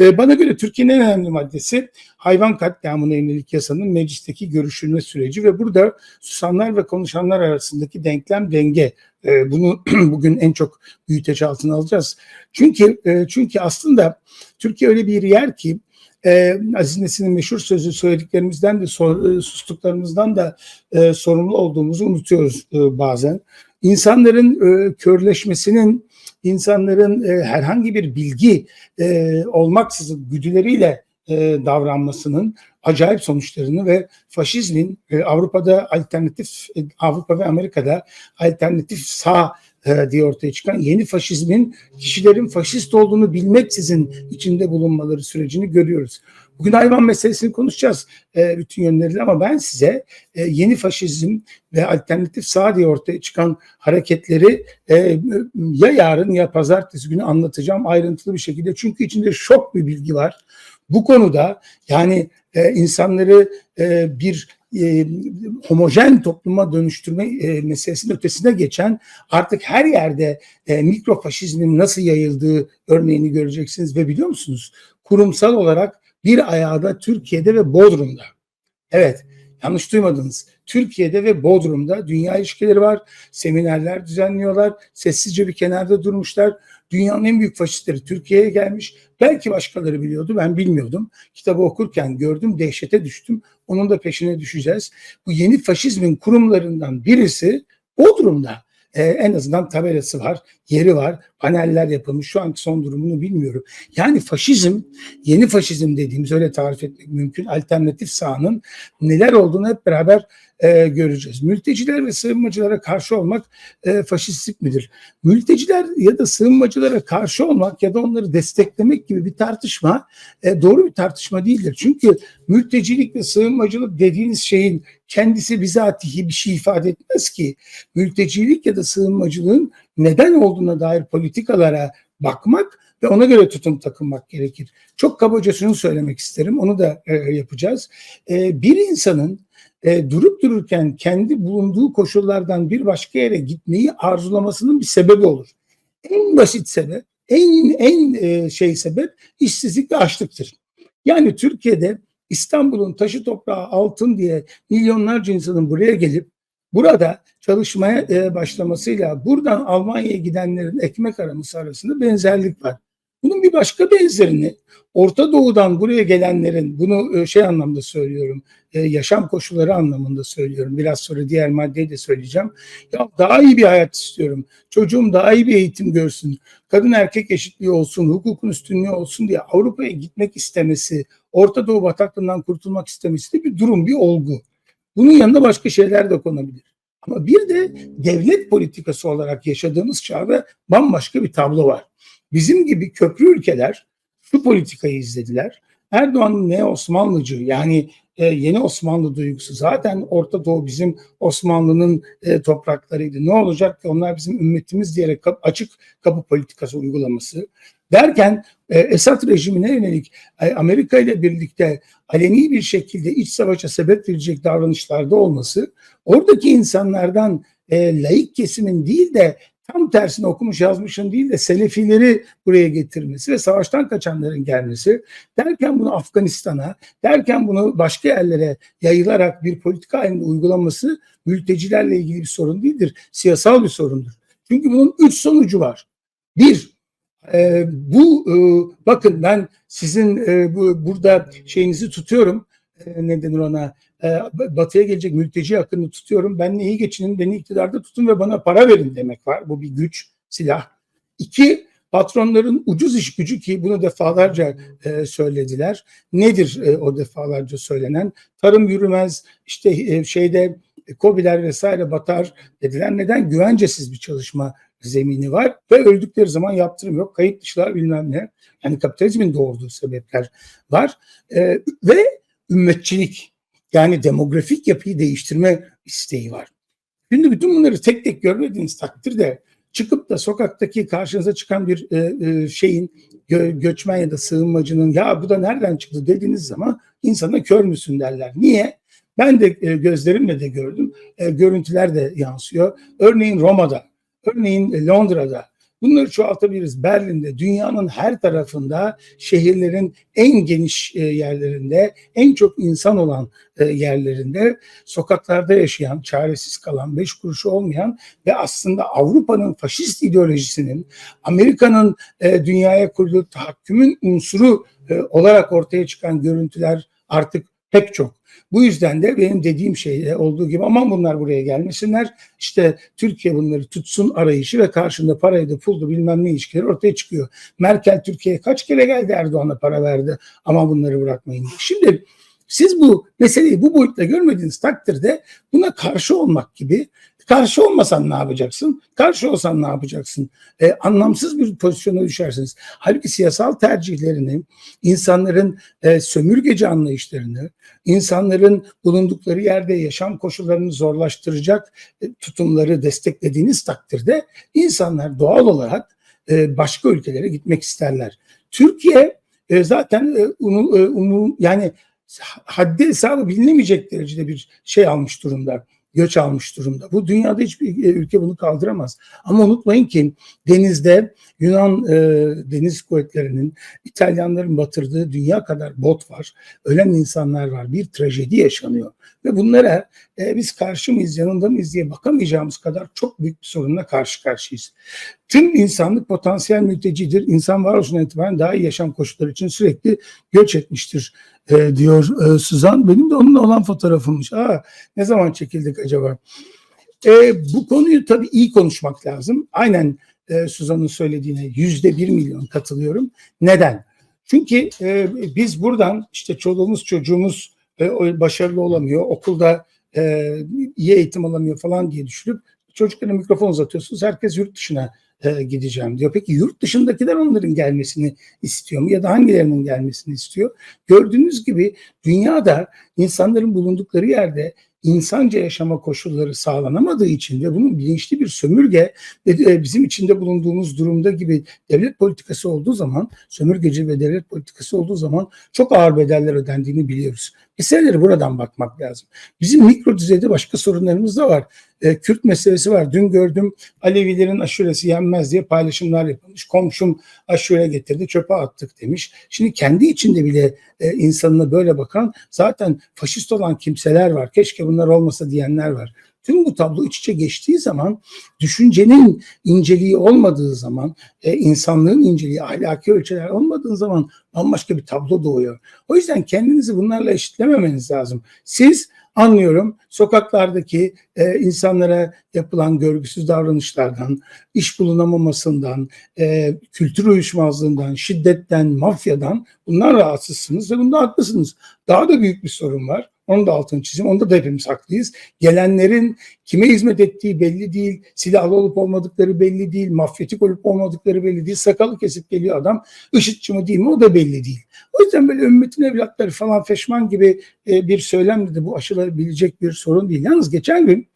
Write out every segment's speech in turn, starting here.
E, bana göre Türkiye'nin en önemli maddesi hayvan katliamına yönelik yasanın meclisteki görüşülme süreci ve burada susanlar ve konuşanlar arasındaki denklem denge. E, bunu bugün en çok büyüteci altına alacağız. Çünkü e, çünkü aslında Türkiye öyle bir yer ki e, Aziz Nesin'in meşhur sözü söylediklerimizden de e, sustuklarımızdan da sorumlu olduğumuzu unutuyoruz bazen. İnsanların e, körleşmesinin, insanların e, herhangi bir bilgi e, olmaksızın güdüleriyle e, davranmasının acayip sonuçlarını ve faşizmin e, Avrupa'da alternatif, e, Avrupa ve Amerika'da alternatif sağ diye ortaya çıkan yeni faşizmin kişilerin faşist olduğunu bilmeksizin içinde bulunmaları sürecini görüyoruz. Bugün hayvan meselesini konuşacağız e, bütün yönleriyle ama ben size e, yeni faşizm ve alternatif sağ diye ortaya çıkan hareketleri e, ya yarın ya pazartesi günü anlatacağım ayrıntılı bir şekilde. Çünkü içinde şok bir bilgi var. Bu konuda yani e, insanları e, bir e, homojen topluma dönüştürme e, meselesinin ötesine geçen artık her yerde e, mikrofaşizmin nasıl yayıldığı örneğini göreceksiniz ve biliyor musunuz kurumsal olarak bir ayağı da Türkiye'de ve Bodrum'da. Evet yanlış duymadınız. Türkiye'de ve Bodrum'da dünya ilişkileri var. Seminerler düzenliyorlar. Sessizce bir kenarda durmuşlar. Dünyanın en büyük faşistleri Türkiye'ye gelmiş. Belki başkaları biliyordu ben bilmiyordum. Kitabı okurken gördüm dehşete düştüm. Onun da peşine düşeceğiz. Bu yeni faşizmin kurumlarından birisi Bodrum'da. Ee, en azından tabelası var, yeri var, paneller yapılmış. Şu anki son durumunu bilmiyorum. Yani faşizm, yeni faşizm dediğimiz öyle tarif etmek mümkün. Alternatif sahanın neler olduğunu hep beraber e, göreceğiz. Mülteciler ve sığınmacılara karşı olmak e, faşistlik midir? Mülteciler ya da sığınmacılara karşı olmak ya da onları desteklemek gibi bir tartışma e, doğru bir tartışma değildir. Çünkü mültecilik ve sığınmacılık dediğiniz şeyin kendisi bizatihi bir şey ifade etmez ki. Mültecilik ya da sığınmacılığın neden olduğuna dair politikalara bakmak ve ona göre tutum takınmak gerekir. Çok kabaca şunu söylemek isterim, onu da e, yapacağız. E, bir insanın e, durup dururken kendi bulunduğu koşullardan bir başka yere gitmeyi arzulamasının bir sebebi olur. En basit sebep, en en şey sebep işsizlik ve açlıktır. Yani Türkiye'de İstanbul'un taşı toprağı altın diye milyonlarca insanın buraya gelip burada çalışmaya e, başlamasıyla buradan Almanya'ya gidenlerin ekmek araması arasında benzerlik var. Bunun bir başka benzerini Orta Doğu'dan buraya gelenlerin bunu e, şey anlamda söylüyorum e, yaşam koşulları anlamında söylüyorum. Biraz sonra diğer maddeyi de söyleyeceğim. Ya daha iyi bir hayat istiyorum. Çocuğum daha iyi bir eğitim görsün. Kadın erkek eşitliği olsun, hukukun üstünlüğü olsun diye Avrupa'ya gitmek istemesi, Orta Doğu bataklığından kurtulmak istemesi de bir durum, bir olgu. Bunun yanında başka şeyler de konabilir. Ama bir de devlet politikası olarak yaşadığımız çağda bambaşka bir tablo var. Bizim gibi köprü ülkeler şu politikayı izlediler. Erdoğan'ın ne Osmanlıcı yani e, yeni Osmanlı duygusu zaten Orta Doğu bizim Osmanlı'nın e, topraklarıydı. Ne olacak ki onlar bizim ümmetimiz diyerek kap, açık kapı politikası uygulaması derken e, Esad rejimine yönelik e, Amerika ile birlikte aleni bir şekilde iç savaşa sebep verecek davranışlarda olması oradaki insanlardan e, laik kesimin değil de tam tersine okumuş yazmışın değil de Selefileri buraya getirmesi ve savaştan kaçanların gelmesi derken bunu Afganistan'a derken bunu başka yerlere yayılarak bir politika halinde uygulaması mültecilerle ilgili bir sorun değildir. Siyasal bir sorundur. Çünkü bunun üç sonucu var. Bir, e, bu e, bakın ben sizin e, bu burada şeyinizi tutuyorum. E, ne denir ona? E, batıya gelecek mülteci akını tutuyorum. Ben iyi geçinin, beni iktidarda tutun ve bana para verin demek var. Bu bir güç, silah. İki, patronların ucuz iş gücü ki bunu defalarca e, söylediler. Nedir e, o defalarca söylenen? Tarım yürümez, işte e, şeyde kobiler vesaire batar dediler. Neden? Güvencesiz bir çalışma zemini var ve öldükleri zaman yaptırım yok. Kayıt dışılar bilmem ne. Yani kapitalizmin doğurduğu sebepler var. E, ve ümmetçilik yani demografik yapıyı değiştirme isteği var. Şimdi bütün bunları tek tek görmediğiniz takdirde çıkıp da sokaktaki karşınıza çıkan bir e, e, şeyin gö, göçmen ya da sığınmacının ya bu da nereden çıktı dediğiniz zaman insana kör müsün derler. Niye? Ben de e, gözlerimle de gördüm. E, görüntüler de yansıyor. Örneğin Roma'da, örneğin Londra'da Bunları çoğaltabiliriz. Berlin'de, dünyanın her tarafında, şehirlerin en geniş e, yerlerinde, en çok insan olan e, yerlerinde, sokaklarda yaşayan, çaresiz kalan, beş kuruşu olmayan ve aslında Avrupa'nın faşist ideolojisinin, Amerika'nın e, dünyaya kurduğu tahakkümün unsuru olarak ortaya çıkan görüntüler artık pek çok. Bu yüzden de benim dediğim şey olduğu gibi aman bunlar buraya gelmesinler. İşte Türkiye bunları tutsun arayışı ve karşında paraydı, puldu bilmem ne ilişkileri ortaya çıkıyor. Merkel Türkiye'ye kaç kere geldi Erdoğan'a para verdi ama bunları bırakmayın. Şimdi siz bu meseleyi bu boyutta görmediğiniz takdirde buna karşı olmak gibi Karşı olmasan ne yapacaksın? Karşı olsan ne yapacaksın? E, anlamsız bir pozisyona düşersiniz. Halbuki siyasal tercihlerini, insanların e, sömürgeci anlayışlarını, insanların bulundukları yerde yaşam koşullarını zorlaştıracak e, tutumları desteklediğiniz takdirde insanlar doğal olarak e, başka ülkelere gitmek isterler. Türkiye e, zaten e, unu, e, umu, yani haddi hesabı bilinemeyecek derecede bir şey almış durumda göç almış durumda. Bu dünyada hiçbir e, ülke bunu kaldıramaz. Ama unutmayın ki denizde Yunan e, deniz kuvvetlerinin İtalyanların batırdığı dünya kadar bot var. Ölen insanlar var. Bir trajedi yaşanıyor. Ve bunlara e, biz karşı mıyız, yanında mıyız diye bakamayacağımız kadar çok büyük bir sorunla karşı karşıyayız. Tüm insanlık potansiyel mültecidir. İnsan varoluşundan itibaren daha iyi yaşam koşulları için sürekli göç etmiştir e, diyor e, Suzan. Benim de onunla olan fotoğrafımmış. Aa, ne zaman çekildik acaba? E, bu konuyu tabii iyi konuşmak lazım. Aynen e, Suzan'ın söylediğine yüzde bir milyon katılıyorum. Neden? Çünkü e, biz buradan işte çoluğumuz çocuğumuz e, başarılı olamıyor, okulda e, iyi eğitim alamıyor falan diye düşünüp çocuklara mikrofon uzatıyorsunuz. Herkes yurt dışına e, gideceğim diyor. Peki yurt dışındakiler onların gelmesini istiyor mu ya da hangilerinin gelmesini istiyor? Gördüğünüz gibi dünyada insanların bulundukları yerde insanca yaşama koşulları sağlanamadığı için ve bunun bilinçli bir sömürge ve e, bizim içinde bulunduğumuz durumda gibi devlet politikası olduğu zaman sömürgeci ve devlet politikası olduğu zaman çok ağır bedeller ödendiğini biliyoruz. Meseleleri buradan bakmak lazım. Bizim mikro düzeyde başka sorunlarımız da var. E, Kürt meselesi var. Dün gördüm Alevilerin aşuresi yenmez diye paylaşımlar yapılmış. Komşum aşure getirdi çöpe attık demiş. Şimdi kendi içinde bile e, insanına böyle bakan zaten faşist olan kimseler var. Keşke bunlar olmasa diyenler var. Tüm bu tablo iç içe geçtiği zaman düşüncenin inceliği olmadığı zaman, e, insanlığın inceliği, ahlaki ölçüler olmadığı zaman bambaşka bir tablo doğuyor. O yüzden kendinizi bunlarla eşitlememeniz lazım. Siz anlıyorum sokaklardaki e, insanlara yapılan görgüsüz davranışlardan, iş bulunamamasından, e, kültür uyuşmazlığından, şiddetten, mafyadan bunlar rahatsızsınız ve bunda haklısınız. Daha da büyük bir sorun var. Onu da altını çizeyim. Onda da hepimiz haklıyız. Gelenlerin kime hizmet ettiği belli değil. Silahlı olup olmadıkları belli değil. Mafyatik olup olmadıkları belli değil. Sakalı kesip geliyor adam. IŞİD'ci mi değil mi o da belli değil. O yüzden böyle ümmetin evlatları falan feşman gibi e, bir söylemle de bu aşılabilecek bir sorun değil. Yalnız geçen gün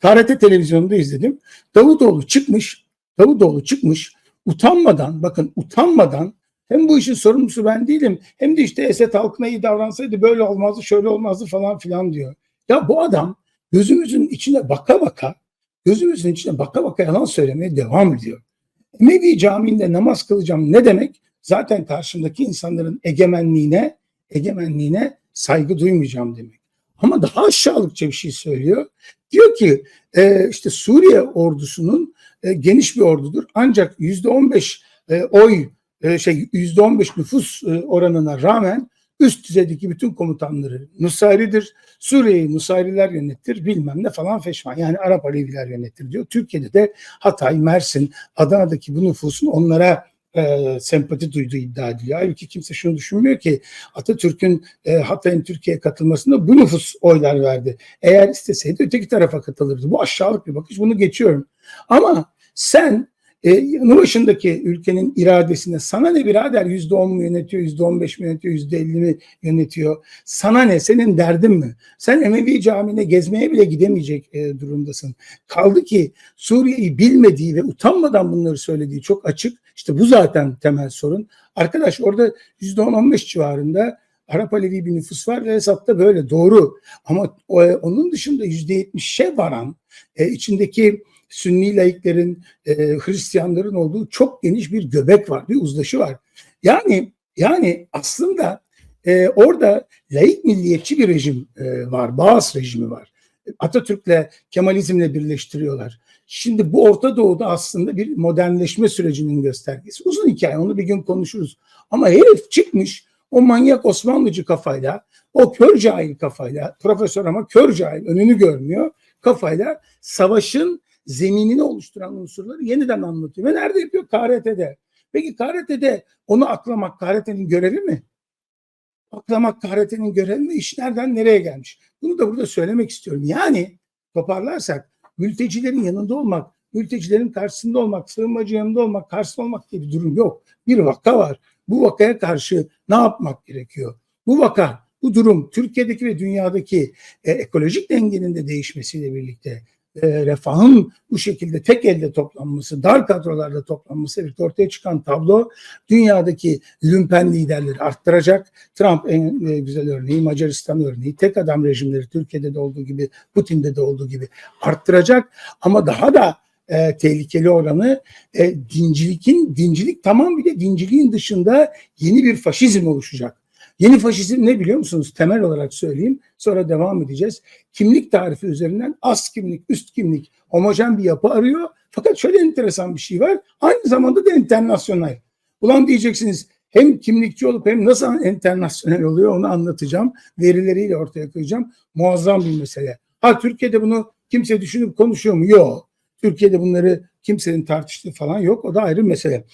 TRT televizyonunda izledim. Davutoğlu çıkmış. Davutoğlu çıkmış. Utanmadan bakın utanmadan hem bu işin sorumlusu ben değilim hem de işte Esed halkına iyi davransaydı böyle olmazdı şöyle olmazdı falan filan diyor. Ya bu adam gözümüzün içine baka baka gözümüzün içine baka baka yalan söylemeye devam ediyor. Emevi Camii'nde namaz kılacağım ne demek? Zaten karşımdaki insanların egemenliğine egemenliğine saygı duymayacağım demek. Ama daha aşağılıkça bir şey söylüyor. Diyor ki e, işte Suriye ordusunun e, geniş bir ordudur. Ancak yüzde on beş e, oy e, şey yüzde on beş nüfus e, oranına rağmen üst düzeydeki bütün komutanları Nusayri'dir. Suriye'yi Nusayriler yönetir bilmem ne falan feşman. Yani Arap Aleviler yönetir diyor. Türkiye'de de Hatay, Mersin, Adana'daki bu nüfusun onlara e, sempati duyduğu iddia ediliyor. Halbuki kimse şunu düşünmüyor ki Atatürk'ün e, Hatay'ın Türkiye'ye katılmasında bu nüfus oylar verdi. Eğer isteseydi öteki tarafa katılırdı. Bu aşağılık bir bakış. Bunu geçiyorum. Ama sen e, yanı başındaki ülkenin iradesine sana ne birader yüzde on mu yönetiyor, yüzde on beş mi yönetiyor, yüzde elli mi yönetiyor? Sana ne? Senin derdin mi? Sen Emevi Camii'ne gezmeye bile gidemeyecek e, durumdasın. Kaldı ki Suriye'yi bilmediği ve utanmadan bunları söylediği çok açık. İşte bu zaten temel sorun. Arkadaş orada yüzde on on beş civarında Arap Alevi bir nüfus var ve Esad'da böyle doğru. Ama o, onun dışında yüzde yetmişe varan e, içindeki Sünni laiklerin, e, Hristiyanların olduğu çok geniş bir göbek var, bir uzlaşı var. Yani yani aslında e, orada laik milliyetçi bir rejim e, var, Bağız rejimi var. Atatürk'le, Kemalizm'le birleştiriyorlar. Şimdi bu Orta Doğu'da aslında bir modernleşme sürecinin göstergesi. Uzun hikaye, onu bir gün konuşuruz. Ama herif çıkmış o manyak Osmanlıcı kafayla, o kör cahil kafayla, profesör ama kör cahil, önünü görmüyor kafayla savaşın zeminini oluşturan unsurları yeniden anlatıyor. Ve nerede yapıyor? KRT'de. Peki KRT'de onu aklamak KRT'nin görevi mi? Aklamak KRT'nin görevi mi? İş nereden nereye gelmiş? Bunu da burada söylemek istiyorum. Yani toparlarsak mültecilerin yanında olmak, mültecilerin karşısında olmak, sığınmacı yanında olmak, karşısında olmak diye bir durum yok. Bir vaka var. Bu vakaya karşı ne yapmak gerekiyor? Bu vaka, bu durum Türkiye'deki ve dünyadaki e, ekolojik dengenin de değişmesiyle birlikte e, refahın bu şekilde tek elde toplanması, dar kadrolarda toplanması birlikte ortaya çıkan tablo dünyadaki lümpen liderleri arttıracak. Trump en e, güzel örneği, Macaristan örneği, tek adam rejimleri Türkiye'de de olduğu gibi, Putin'de de olduğu gibi arttıracak. Ama daha da e, tehlikeli olanı e, dincilikin, dincilik tamam bir de dinciliğin dışında yeni bir faşizm oluşacak. Yeni faşizm ne biliyor musunuz? Temel olarak söyleyeyim. Sonra devam edeceğiz. Kimlik tarifi üzerinden az kimlik, üst kimlik, homojen bir yapı arıyor. Fakat şöyle enteresan bir şey var. Aynı zamanda da internasyonel. Ulan diyeceksiniz hem kimlikçi olup hem nasıl internasyonel oluyor onu anlatacağım. Verileriyle ortaya koyacağım. Muazzam bir mesele. Ha Türkiye'de bunu kimse düşünüp konuşuyor mu? Yok. Türkiye'de bunları kimsenin tartıştığı falan yok. O da ayrı mesele.